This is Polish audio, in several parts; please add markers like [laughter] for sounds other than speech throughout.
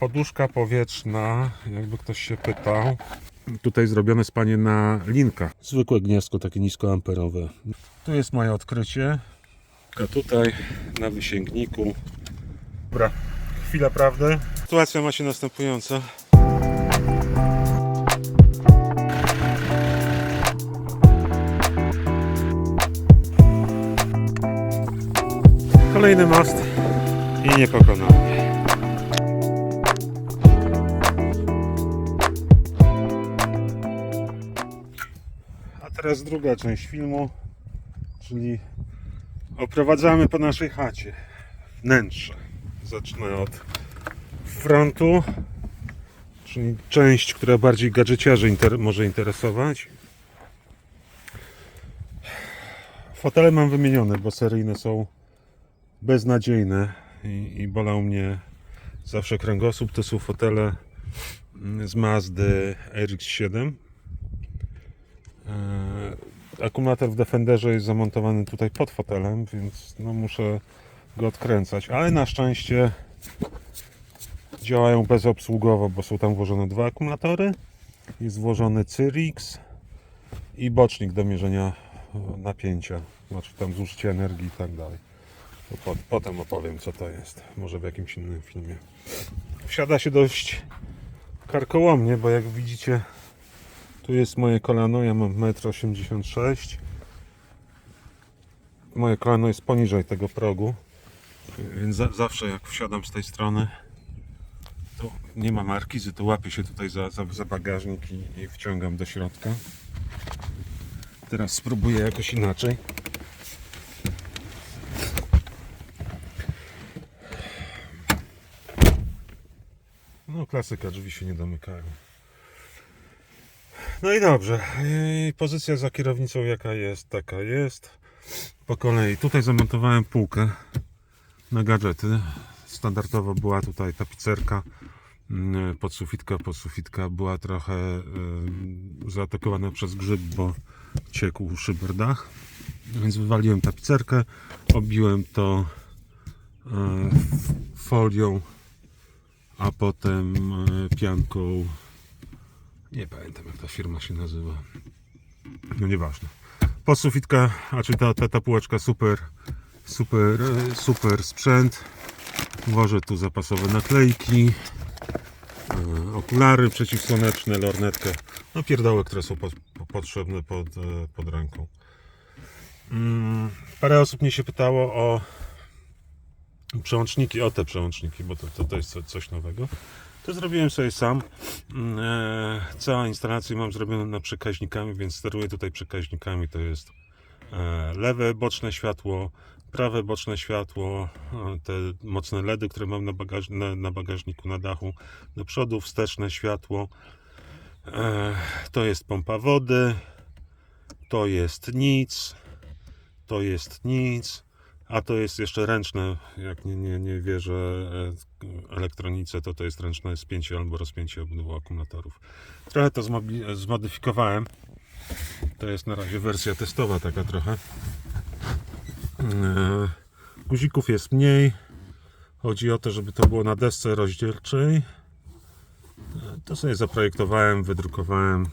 poduszka powietrzna, jakby ktoś się pytał. Tutaj zrobione spanie na linkach. Zwykłe gniazdko, takie niskoamperowe. Tu jest moje odkrycie. A tutaj na wysięgniku. Dobra, chwila prawdy. Sytuacja ma się następująca. Kolejny most i nie teraz druga część filmu, czyli oprowadzamy po naszej chacie. Wnętrze. Zacznę od frontu, czyli część, która bardziej gadżeciarzy inter- może interesować. Fotele mam wymienione, bo seryjne są beznadziejne i, i bolał mnie zawsze kręgosłup. To są fotele z Mazdy RX-7. E, Akumulator w Defenderze jest zamontowany tutaj pod fotelem, więc no muszę go odkręcać, ale na szczęście działają bezobsługowo, bo są tam włożone dwa akumulatory. Jest włożony Cyrix i bocznik do mierzenia e, napięcia, znaczy tam zużycie energii i tak dalej. Potem opowiem co to jest, może w jakimś innym filmie. Wsiada się dość karkołomnie, bo jak widzicie tu jest moje kolano, ja mam 1,86 m. Moje kolano jest poniżej tego progu, więc za, zawsze jak wsiadam z tej strony to nie ma markizy, to łapię się tutaj za, za, za bagażnik i, i wciągam do środka. Teraz spróbuję jakoś inaczej. No klasyka, drzwi się nie domykają. No i dobrze. Pozycja za kierownicą jaka jest, taka jest. Po kolei. Tutaj zamontowałem półkę na gadżety. Standardowo była tutaj tapicerka. mm, Podsufitka, podsufitka była trochę zaatakowana przez grzyb, bo ciekł szyberdach. Więc wywaliłem tapicerkę, obiłem to f- folią, a potem y, pianką nie pamiętam jak ta firma się nazywa. No nieważne. Podsufitka, a czy ta, ta, ta półeczka super, super, e, super sprzęt. Włożę tu zapasowe naklejki, e, okulary przeciwsłoneczne, lornetkę. No pierdoły, które są po, po, potrzebne pod, e, pod ręką. Mm, parę osób mnie się pytało o przełączniki, o te przełączniki, bo to, to, to jest co- coś nowego. To zrobiłem sobie sam. Mm, E, całą instalację mam zrobioną na przekaźnikami, więc steruję tutaj przekaźnikami. To jest e, lewe boczne światło, prawe boczne światło, e, te mocne LEDy, które mam na, bagaż, na, na bagażniku, na dachu, do przodu wsteczne światło. To jest pompa wody, to jest nic, to jest nic. A to jest jeszcze ręczne, jak nie, nie, nie wierzę e, elektronice, to to jest ręczne spięcie albo rozpięcie obydwu akumulatorów. Trochę to zmodyfikowałem. To jest na razie wersja testowa taka trochę. E, Guzików jest mniej. Chodzi o to, żeby to było na desce rozdzielczej. E, To sobie zaprojektowałem, wydrukowałem.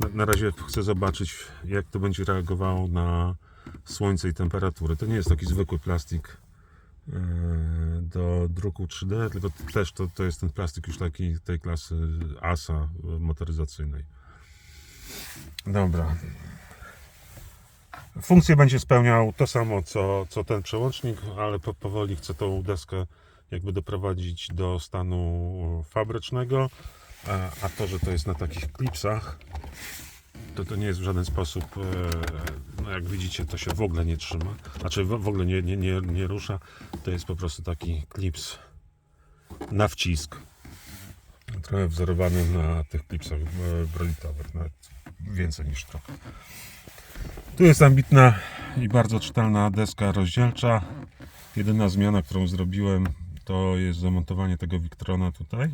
Na, na razie chcę zobaczyć, jak to będzie reagowało na słońce i temperatury. To nie jest taki zwykły plastik e, do druku 3D, tylko też to, to jest ten plastik już taki tej klasy ASA motoryzacyjnej. Dobra. Funkcję będzie spełniał to samo co, co ten przełącznik, ale po, powoli chcę tą deskę jakby doprowadzić do stanu fabrycznego, a, a to, że to jest na takich klipsach, to to nie jest w żaden sposób, e, no jak widzicie, to się w ogóle nie trzyma. Znaczy w ogóle nie, nie, nie, nie rusza. To jest po prostu taki klips na wcisk. Trochę wzorowany na tych klipsach e, brolitowych, nawet więcej niż trochę. Tu jest ambitna i bardzo czytelna deska rozdzielcza. Jedyna zmiana, którą zrobiłem, to jest zamontowanie tego Victrona tutaj.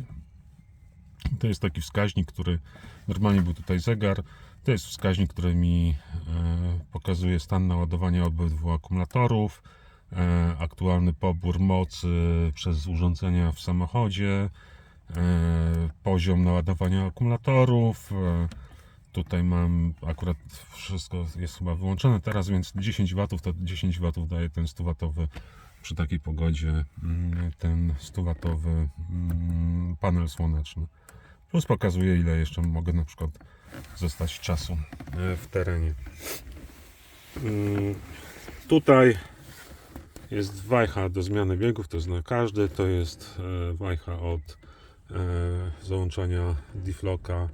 To jest taki wskaźnik, który normalnie był tutaj zegar. To jest wskaźnik, który mi e, pokazuje stan naładowania obydwu akumulatorów, e, aktualny pobór mocy przez urządzenia w samochodzie, poziom naładowania akumulatorów. E, tutaj mam akurat wszystko jest chyba wyłączone teraz, więc 10 W to 10 W daje ten 100 W przy takiej pogodzie mm, ten 100 W mm, panel słoneczny. Plus pokazuje ile jeszcze mogę na przykład zostać czasu w terenie. Mm, Tutaj jest wajcha do zmiany biegów, to zna każdy. To jest e, wajcha od e, załączania defloka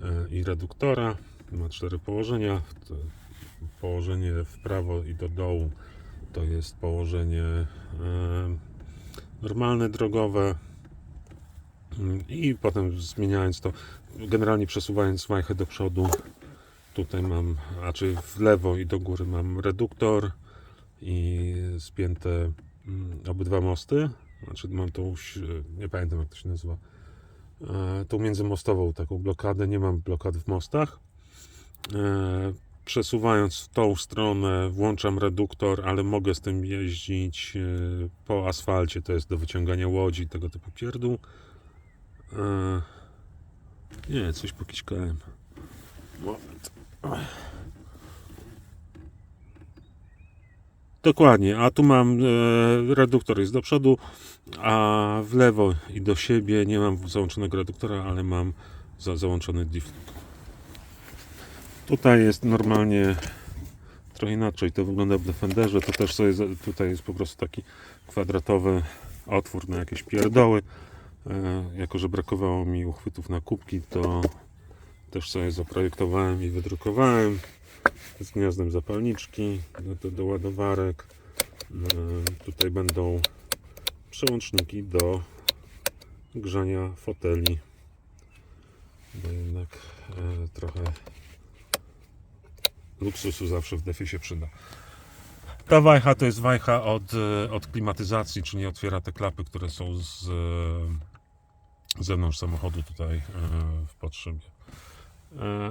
e, i reduktora. Ma cztery położenia. Położenie w prawo i do dołu to jest położenie normalne drogowe. I potem zmieniając to, generalnie przesuwając wajchę do przodu, tutaj mam, a czy w lewo i do góry mam reduktor i spięte mm, obydwa mosty. Znaczy mam tą, nie pamiętam jak to się nazywa, e, tą międzymostową taką blokadę. Nie mam blokad w mostach. E, Przesuwając w tą stronę włączam reduktor, ale mogę z tym jeździć e, po asfalcie. To jest do wyciągania łodzi, tego typu pierdół. E, Nie, coś pokiśkałem. Moment. Dokładnie, a tu mam e, reduktor jest do przodu, a w lewo i do siebie nie mam załączonego reduktora, ale mam za, załączony deflok. Tutaj jest normalnie trochę inaczej to wygląda w Defenderze, to też sobie, tutaj jest po prostu taki kwadratowy otwór na jakieś pierdoły. E, jako, że brakowało mi uchwytów na kubki, to też sobie zaprojektowałem i wydrukowałem z gniazdem zapalniczki do, do, do ładowarek. E, Tutaj będą przełączniki do grzania foteli. Bo jednak e, trochę luksusu zawsze w defie się przyda. Ta wajcha to jest wajcha od, od klimatyzacji, czyli otwiera te klapy, które są z e, zewnątrz samochodu tutaj e, w podszybie. E,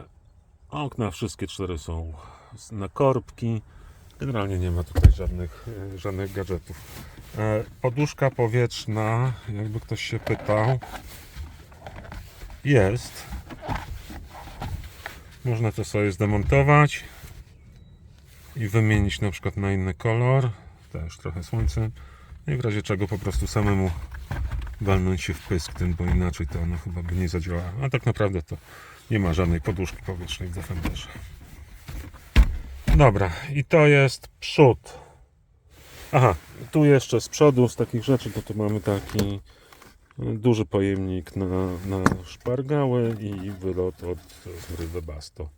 Okna wszystkie cztery są z- na korbki. Generalnie nie ma tutaj żadnych, e, żadnych gadżetów. Poduszka powietrzna, jakby ktoś się pytał, jest. Można to sobie zdemontować i wymienić na przykład na inny kolor. Też trochę słońce. I w razie czego po prostu samemu walnąć się w pysk tym, bo inaczej to ono chyba by nie zadziałało. A tak naprawdę to nie ma żadnej poduszki powietrznej w Defenderze. Dobra, i to jest przód. Aha, tu jeszcze z przodu z takich rzeczy, to tu mamy taki y, duży pojemnik na, na szpargały i wylot od góry Webasto.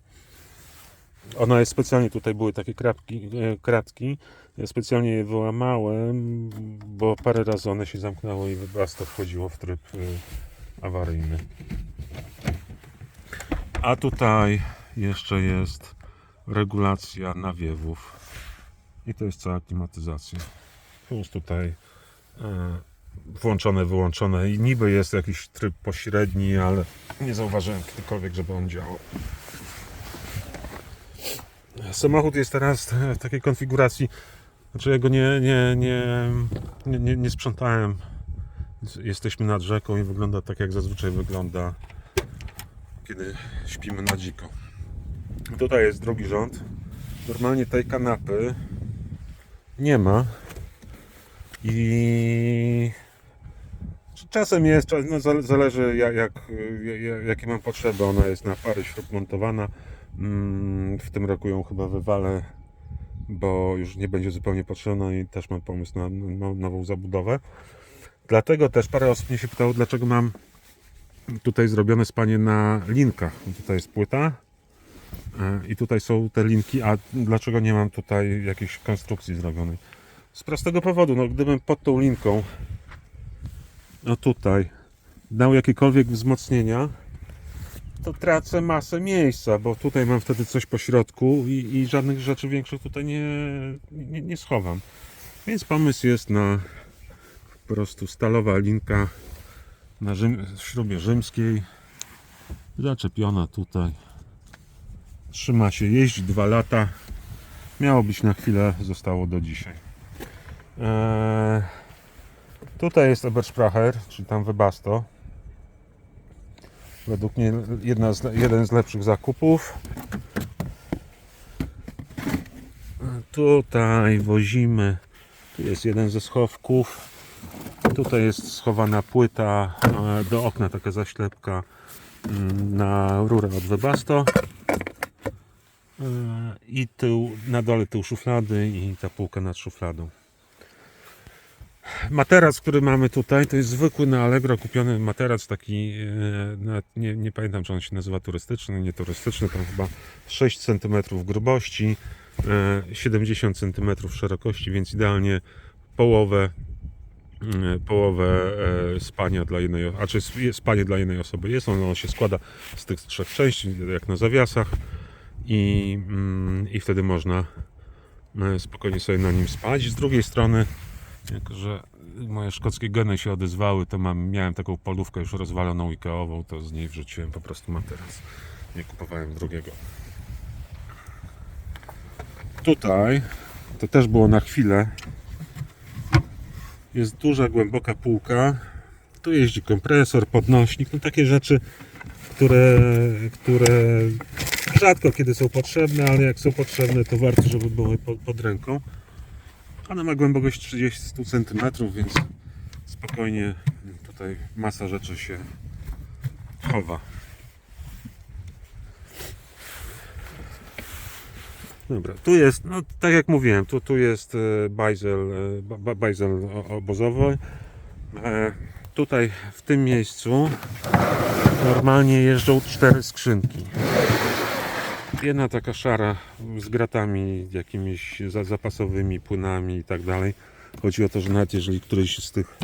Ona jest specjalnie, tutaj były takie kratki, e, kratki, ja specjalnie je wyłamałem, bo parę razy one się zamknęły i Webasto wchodziło w tryb y, awaryjny. A tutaj jeszcze jest regulacja nawiewów. I to jest cała klimatyzacja. Plus tutaj e, włączone, wyłączone i niby jest jakiś tryb pośredni, ale nie zauważyłem kiedykolwiek, żeby on działał. Samochód jest teraz w takiej konfiguracji, znaczy ja go nie, nie, nie, nie, nie, sprzątałem. Jesteśmy nad rzeką i wygląda tak, jak zazwyczaj wygląda, kiedy śpimy na dziko. Tutaj jest drugi rząd. Normalnie tej kanapy nie ma. I czasem jest, no zale- zależy jak, jak, jak, jakie mam potrzeby. Ona jest na pary śrub montowana. Mm, W tym roku ją chyba wywalę, bo już nie będzie zupełnie potrzebna i też mam pomysł na, nową zabudowę. Dlatego też parę osób mnie się pytało, dlaczego mam tutaj zrobione spanie na linkach. Tutaj jest płyta e, i tutaj są te linki, a dlaczego nie mam tutaj jakiejś konstrukcji zrobionej? Z prostego powodu, no gdybym pod tą linką, no tutaj, dał jakiekolwiek wzmocnienia, to tracę masę miejsca, bo tutaj mam wtedy coś po środku i, i żadnych rzeczy większych tutaj nie, nie, nie schowam. Więc pomysł jest na po prostu stalowa linka na Rzym, śrubie rzymskiej. Zaczepiona tutaj. Trzyma się, jeździ dwa lata. Miało być na chwilę, zostało do dzisiaj. Eee, tutaj jest Eberspracher czyli tam Webasto według mnie jedna z, jeden z lepszych zakupów. Tutaj wozimy, tu jest jeden ze schowków. Tutaj jest schowana płyta do okna, taka zaślepka mm, na rurę od Webasto. E, I tył, na dole tył szuflady i ta półka nad szufladą. Materac, który mamy tutaj, to jest zwykły na Allegro kupiony materac, taki, e, nie, nie pamiętam czy on się nazywa turystyczny, nie turystyczny, tam chyba 6 cm grubości, e, 70 cm szerokości, więc idealnie połowę, e, połowę e, spania dla jednej, o- a czy sp- spanie dla jednej osoby jest, on, się składa z tych trzech części, jak na zawiasach i, mm, i wtedy można e, spokojnie sobie na nim spać. Z drugiej strony jako, że moje szkockie geny się odezwały, to mam, miałem taką polówkę już rozwaloną Ikeową, to z niej wrzuciłem po prostu materac. Nie kupowałem drugiego. Tutaj, to też było na chwilę, jest duża, głęboka półka. Tu jeździ kompresor, podnośnik, no takie rzeczy, które, które rzadko kiedy są potrzebne, ale jak są potrzebne, to warto, żeby były pod, pod ręką. Ona ma głębokość 30 cm, więc spokojnie tutaj masa rzeczy się chowa. Dobra, tu jest, no tak jak mówiłem, tu, tu jest e, bajzel, e, ba- ba- bajzel obozowy. E, Tutaj w tym miejscu normalnie jeżdżą cztery skrzynki. Jedna taka szara z gratami jakimiś za- zapasowymi, płynami i tak dalej. Chodzi o to, że nawet jeżeli któryś z tych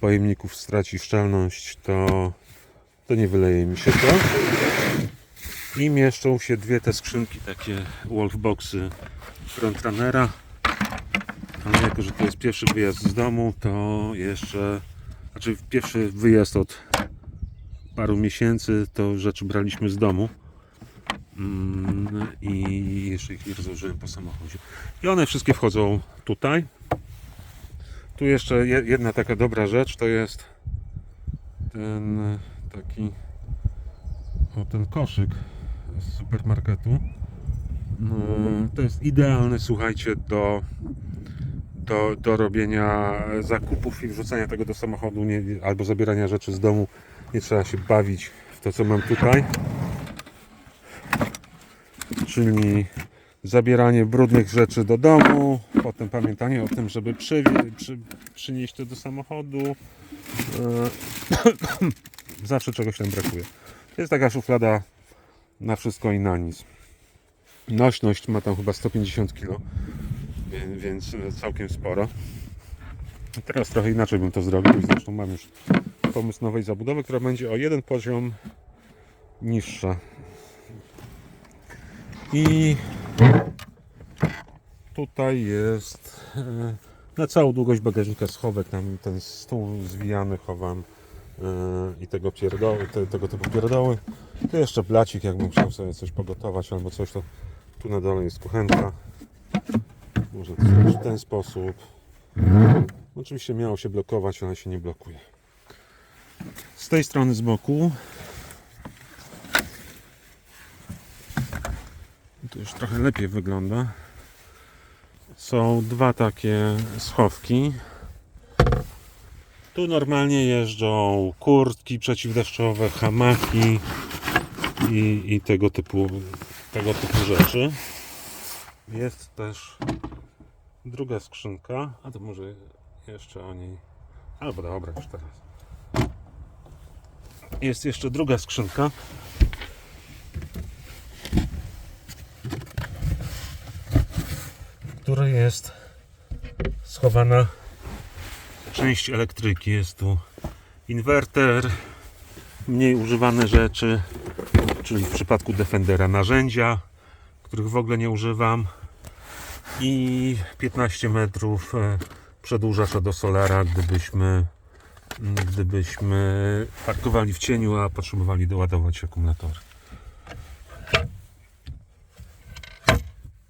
pojemników straci szczelność, to, to nie wyleje mi się to. I mieszczą się dwie te skrzynki, takie Wolfboxy Frontrunnera. Ale jako, że to jest pierwszy wyjazd z domu, to jeszcze, znaczy pierwszy wyjazd od paru miesięcy, to rzeczy braliśmy z domu. Mm, i jeszcze ich nie rozłożyłem po samochodzie. I one wszystkie wchodzą tutaj. Tu jeszcze je- jedna taka dobra rzecz to jest ten e, taki o ten koszyk z supermarketu. No, to jest idealne, słuchajcie, do, do, do robienia zakupów i wrzucania tego do samochodu nie, albo zabierania rzeczy z domu. Nie trzeba się bawić w to, co mam tutaj czyli zabieranie brudnych rzeczy do domu, potem pamiętanie o tym, żeby przywie- przy, przynieść to do samochodu. E, [coughs] Zawsze czegoś tam brakuje. To jest taka szuflada na wszystko i na nic. Nośność ma tam chyba 150 kg, więc całkiem sporo. Teraz trochę inaczej bym to zrobił zresztą mam już pomysł nowej zabudowy, która będzie o jeden poziom niższa. I tutaj jest e, na całą długość bagażnika schowek, tam ten stół zwijany chowam e, i tego pierdoły, te, tego typu pierdoły. Tu jeszcze blacik, jakbym chciał sobie coś pogotować albo coś, to tu na dole jest kuchenka. Można to zrobić w ten sposób. Oczywiście miało się blokować, ale się nie blokuje. Z tej strony z boku Tu już trochę lepiej wygląda. Są dwa takie schowki. Tu normalnie jeżdżą kurtki przeciwdeszczowe, hamaki i, i tego typu tego typu rzeczy. Jest też druga skrzynka, a to może jeszcze o niej. Albo dobra, już teraz. Jest jeszcze druga skrzynka. Której jest schowana część elektryki. Jest tu inwerter, mniej używane rzeczy, czyli w przypadku Defendera narzędzia, których w ogóle nie używam i 15 metrów e, przedłużacza do solara, gdybyśmy gdybyśmy parkowali w cieniu, a potrzebowali doładować akumulatory.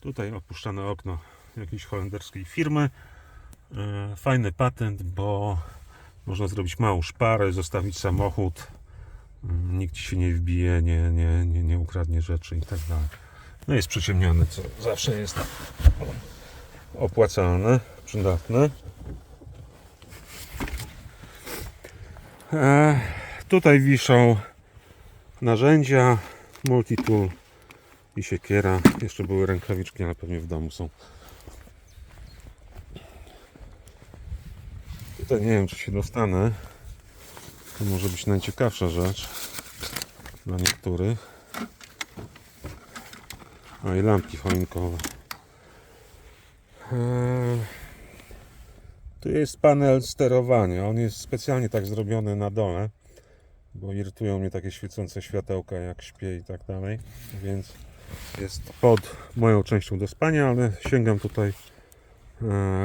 Tutaj opuszczane okno jakiejś holenderskiej firmy. E, Fajny patent, bo można zrobić małą szparę, zostawić samochód Mm, Nikt ci się nie wbije, nie, nie, nie, nie ukradnie rzeczy i tak dalej. No jest przyciemniony, co zawsze jest opłacalne, przydatne. E, tutaj wiszą narzędzia, multitool i siekiera. Jeszcze były rękawiczki, ale pewnie w domu są. Nie wiem, czy się dostanę. To może być najciekawsza rzecz dla niektórych. A i lampki choinkowe. Eee, Tu jest panel sterowania. On jest specjalnie tak zrobiony na dole, bo irytują mnie takie świecące światełka jak śpię i tak dalej. Więc jest pod moją częścią do spania, ale sięgam tutaj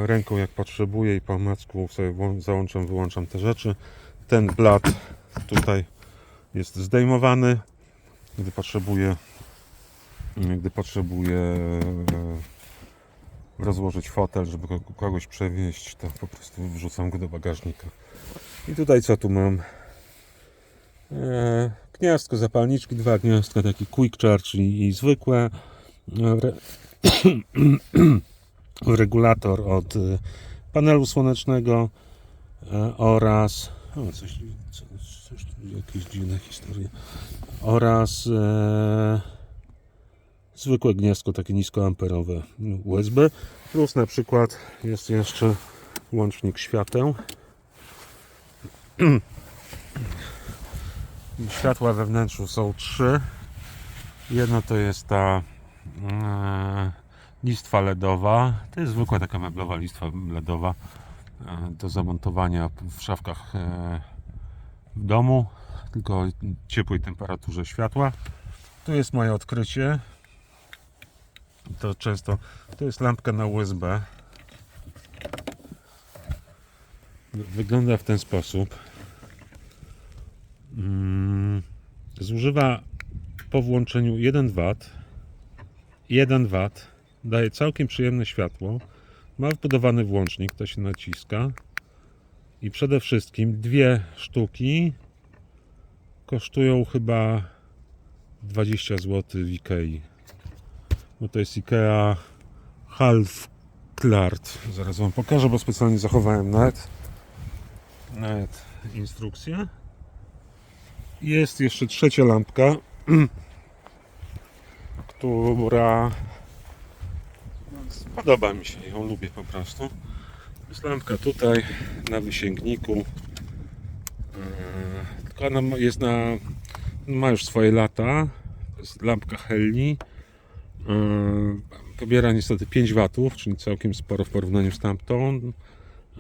ręką jak potrzebuję i po macku sobie załączam, wyłączam te rzeczy. Ten blat tutaj jest zdejmowany, gdy potrzebuję gdy potrzebuję e, rozłożyć fotel, żeby ko- kogoś przewieźć, to po prostu wrzucam go do bagażnika. I tutaj co tu mam? E, gniazdko zapalniczki, dwa gniazdka, taki quick charge i, i zwykłe. E, [clears throat] regulator od e, panelu słonecznego e, oraz o, coś, co, coś jakieś dziwne historie. Oraz e, zwykłe gniazdko takie niskoamperowe USB plus na przykład jest jeszcze łącznik świateł. [clears throat] Światła we wnętrzu są trzy. Jedno to jest ta e, listwa LEDowa. To jest zwykła taka meblowa listwa LEDowa e, do zamontowania w szafkach e, w domu tylko ciepłej temperaturze światła. Tu jest moje odkrycie. To często to jest lampka na USB wygląda w ten sposób. Mm, zużywa po włączeniu 1 W 1 W daje całkiem przyjemne światło ma wbudowany włącznik to się naciska i przede wszystkim dwie sztuki kosztują chyba 20 zł w Ikei bo to jest Ikea Half Klart. Zaraz Wam pokażę, bo specjalnie zachowałem nawet, nawet instrukcję. Jest jeszcze trzecia lampka, [clears throat] która podoba mi się, ją lubię po prostu. Jest lampka tutaj na wysięgniku. Yy, Tylko ona jest na. ma już swoje lata. To jest lampka Helli. Yy, Pobiera niestety 5 watów, czyli całkiem sporo w porównaniu z tamtą.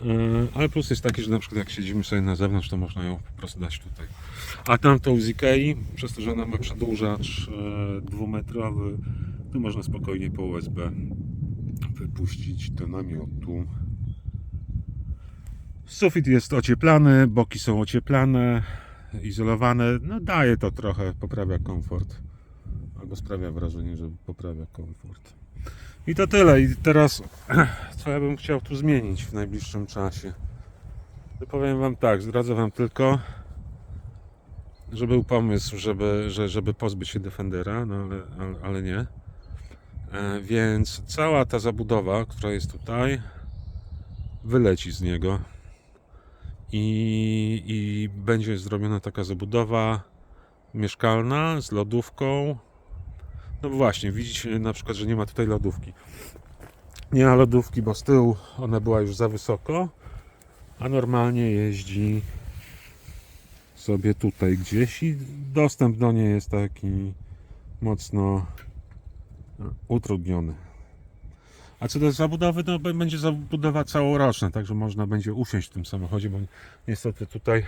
Yy, Ale plus jest taki, że na przykład jak siedzimy sobie na zewnątrz, to można ją po prostu dać tutaj. A tamtą z Ikei, przez to, że ona ma przedłużacz dwumetrowy, to można spokojnie po USB wypuścić do namiotu. Sufit jest ocieplany, boki są ocieplane, izolowane. No daje to trochę, poprawia komfort. Albo sprawia wrażenie, że poprawia komfort. I to tyle. I teraz [clears throat] co ja bym chciał tu zmienić w najbliższym czasie? Powiem Wam tak, zdradzę Wam tylko, że był pomysł, żeby, że, żeby pozbyć się Defendera, no ale, ale nie. E, więc cała ta zabudowa, która jest tutaj, wyleci z niego i, i będzie zrobiona taka zabudowa mieszkalna z lodówką. No właśnie, widzicie na przykład, że nie ma tutaj lodówki. Nie ma lodówki, bo z tyłu ona była już za wysoko, a normalnie jeździ sobie tutaj gdzieś i dostęp do niej jest taki mocno no, utrudniony. A co do zabudowy, no będzie zabudowa całoroczna, także można będzie usiąść w tym samochodzie, bo niestety tutaj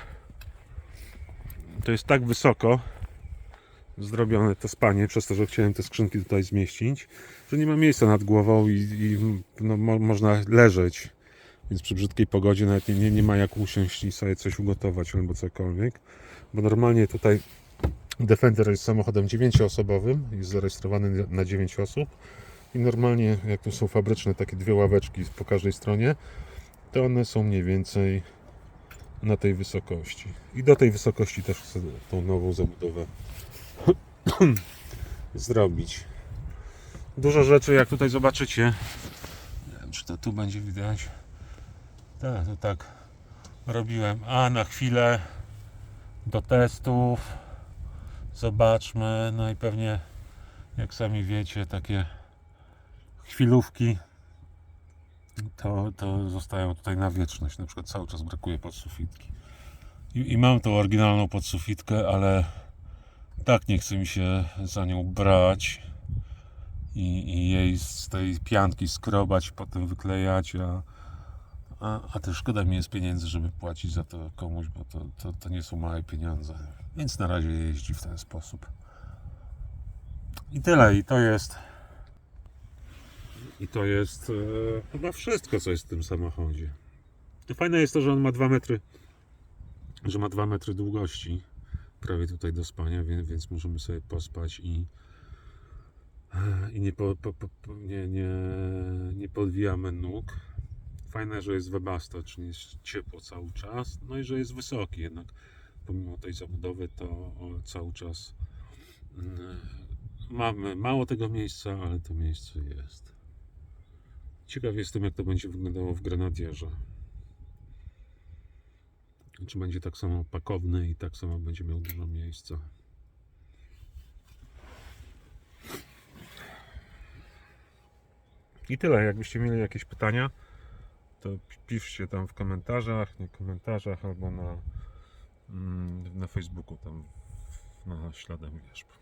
to jest tak wysoko zrobione to spanie, przez to, że chciałem te skrzynki tutaj zmieścić, że nie ma miejsca nad głową i, i no, mo, można leżeć. Więc przy brzydkiej pogodzie nawet nie, nie, nie ma jak usiąść i sobie coś ugotować albo cokolwiek. Bo normalnie tutaj Defender jest samochodem 9-osobowym, jest zarejestrowany na 9 osób. I normalnie, jak tu są fabryczne takie dwie ławeczki po każdej stronie, to one są mniej więcej na tej wysokości. I do tej wysokości też chcę tą nową zabudowę [clears throat] zrobić. Dużo rzeczy, jak tutaj zobaczycie. Nie wiem, czy to tu będzie widać. Tak, to tak robiłem. A na chwilę do testów. Zobaczmy. No i pewnie, jak sami wiecie, takie chwilówki to, to zostają tutaj na wieczność. Na przykład cały czas brakuje podsufitki. I, I mam tą oryginalną podsufitkę, ale tak nie chce mi się za nią brać i, i jej z tej pianki skrobać, potem wyklejać, a, a, a też szkoda mi jest pieniędzy, żeby płacić za to komuś, bo to, to, to nie są małe pieniądze. Więc na razie jeździ w ten sposób. I tyle, i to jest. I to jest e, chyba wszystko, co jest w tym samochodzie. To fajne jest to, że on ma 2 metry, że ma 2 metry długości, prawie tutaj do spania, więc, więc możemy sobie pospać i, e, i nie, po, po, po, nie, nie, nie podwijamy nóg. Fajne, że jest webasto, czyli jest ciepło cały czas, no i że jest wysoki jednak. Pomimo tej zabudowy, to cały czas mm, mamy mało tego miejsca, ale to miejsce jest. Ciekaw jestem, jak to będzie wyglądało w Grenadierze. Czy będzie tak samo pakowny i tak samo będzie miał dużo miejsca. I tyle. Jakbyście mieli jakieś pytania, to piszcie tam w komentarzach, nie komentarzach, albo na, mm, na Facebooku, tam na śladem wierzb.